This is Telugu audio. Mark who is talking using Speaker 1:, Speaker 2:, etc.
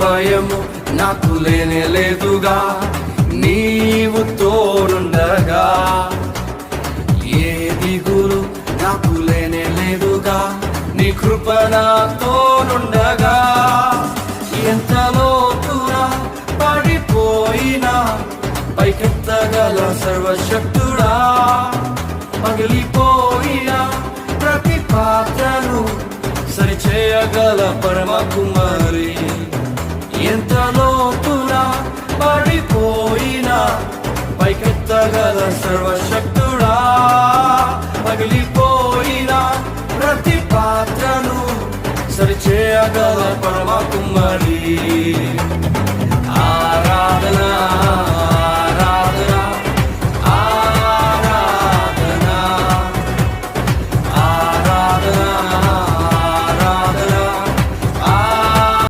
Speaker 1: భయము నాకు లేనే లేదుగా నీవు తోడుండగా. ఏ దిగులు నాకు లేనే లేదుగా నీ కృప నాతోనుండగా ఎంత లోతునా పడిపోయినా పైకెత్తగల సర్వశక్తుడా. పగిలిపోయిన ప్రతి పాత్రను సరిచేయగల పరమ కుమారి. పైకెత్తగల సర్వశక్తుడా. పగిలిపోయిన ప్రతి పాత్రను సరిచేయగల పరమ కుమారి